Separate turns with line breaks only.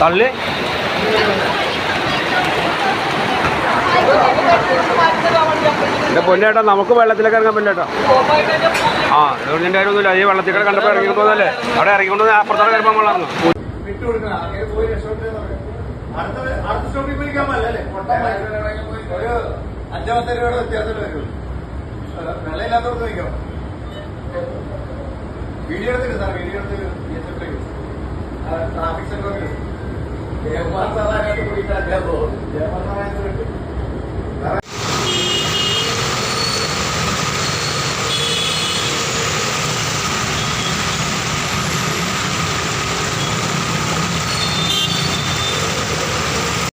തള്ളി എന്റെ പൊന്നേട്ടാ നമുക്ക് വെള്ളത്തിലേക്ക് ഇറങ്ങാൻ പറ്റില്ല കേട്ടോ. ആ അതുകൊണ്ട് എന്റെ കാര്യമൊന്നുമില്ല ഈ വെള്ളത്തിൽ കൂടെ കണ്ടപ്പോൾ ഇറങ്ങിക്കൊണ്ടല്ലേ അവിടെ ഇറങ്ങിക്കൊണ്ട് അപ്പുറത്തോടെ കയറുമ്പോൾ
വളർന്നു രൂപയുടെ വരുള്ളൂ. വീഡിയോ എടുത്തിട്ട് സാർ വീഡിയോ എടുത്ത് traffic circle. Ya masalahnya itu berita jabo. Ya masalahnya